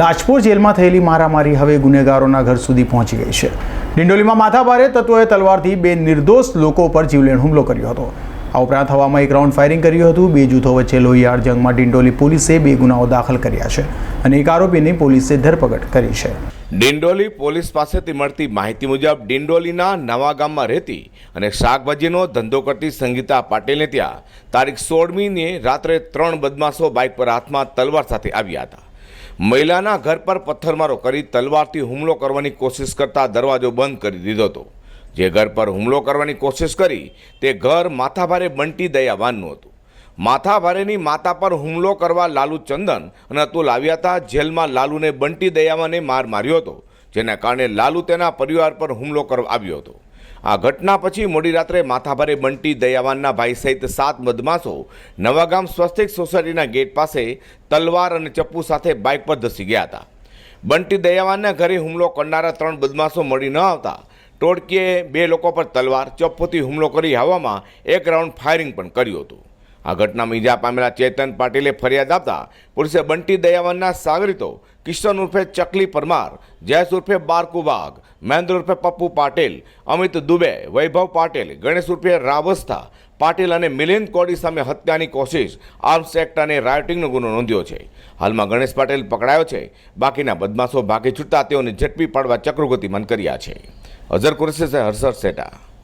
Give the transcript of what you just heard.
લાજપોર જેલમાં થયેલી મારામારી હવે ગુનેગારોના ઘર સુધી પહોંચી ગઈ છે. ડિંડોલીમાં માથાભારે તત્વોએ તલવારથી બે નિર્દોષ લોકો પર જીવલેણ હુમલો કર્યો હતો. આ ઉપરાંત હવામાં એક રાઉન્ડ ફાયરિંગ કર્યું હતું. બે જૂથો વચ્ચે લોહિયાળ જંગમાં ડિંડોલી પોલીસે બે ગુનાઓ દાખલ કર્યા છે અને એક આરોપીની પોલીસે ધરપકડ કરી છે. ડિંડોલી પોલીસ પાસેથી મળતી માહિતી મુજબ ડિંડોલીના નવા ગામમાં રહેતી અને શાકભાજીનો ધંધો કરતી સંગીતા પાટીલને ત્યાં તારીખ સોળમીને રાત્રે ત્રણ બદમાશો બાઇક પર હાથમાં તલવાર સાથે આવ્યા હતા. મહિલાના ઘર પર પથ્થરમારો કરી તલવારથી હુમલો કરવાની કોશિશ કરતા દરવાજો બંધ કરી દીધો હતો. જે ઘર પર હુમલો કરવાની કોશિશ કરી, તે ઘર માથાભારે બંટી દયાવાનનું હતું. માથાભારેની માતા પર હુમલો કરવા લાલુ ચંદન અને અતુલ આવ્યા હતા. જેલમાં લાલુને બંટી દયાવાને માર માર્યો હતો, જેના કારણે લાલુ તેના પરિવાર પર હુમલો કરવા આવ્યો હતો. આ ઘટના પછી મોડી રાત્રે માથાભારે બંટી દયાવાનના ભાઈ સહિત સાત બદમાશો નવાગામ સ્વસ્તિક સોસાયટીના ગેટ પાસે તલવાર અને ચપ્પુ સાથે બાઇક પર ધસી ગયા હતા. બંટી દયાવાનના ઘરે હુમલો કરનારા ત્રણ બદમાશો મળી ન આવતા ટોળકીએ બે લોકો પર તલવાર, ચપ્પુથી હુમલો કરી હવામાં એક રાઉન્ડ ફાયરિંગ પણ કર્યું હતું. આ ઘટનામાં ઈજા પામેલા ચેતન પાટીલે ફરિયાદ આપતા પોલીસે બંટી દયાવાનના સાગરીતો, કિશન ઉર્ફે ચકલી પરમાર, જયેશ ઉર્ફે બારકુ વાઘ, મહેન્દ્ર ઉર્ફે પપ્પુ પાટીલ, અમિત દુબે, વૈભવ પાટીલ, ગણેશ ઉર્ફે રાવસ્થા પાટીલ અને મિલિંદ કોડી સામે હત્યાની કોશિશ આર્મ્સ એક્ટ અને રાયોટિંગનો ગુનો નોંધ્યો છે. હાલમાં ગણેશ પાટીલ પકડાયો છે. બાકીના બદમાશો ભાગી છૂટતા તેઓને ઝડપી પાડવા ચક્રગતિમાન કર્યા છે. અઝર કુરેશી હર્ષદ સેટા.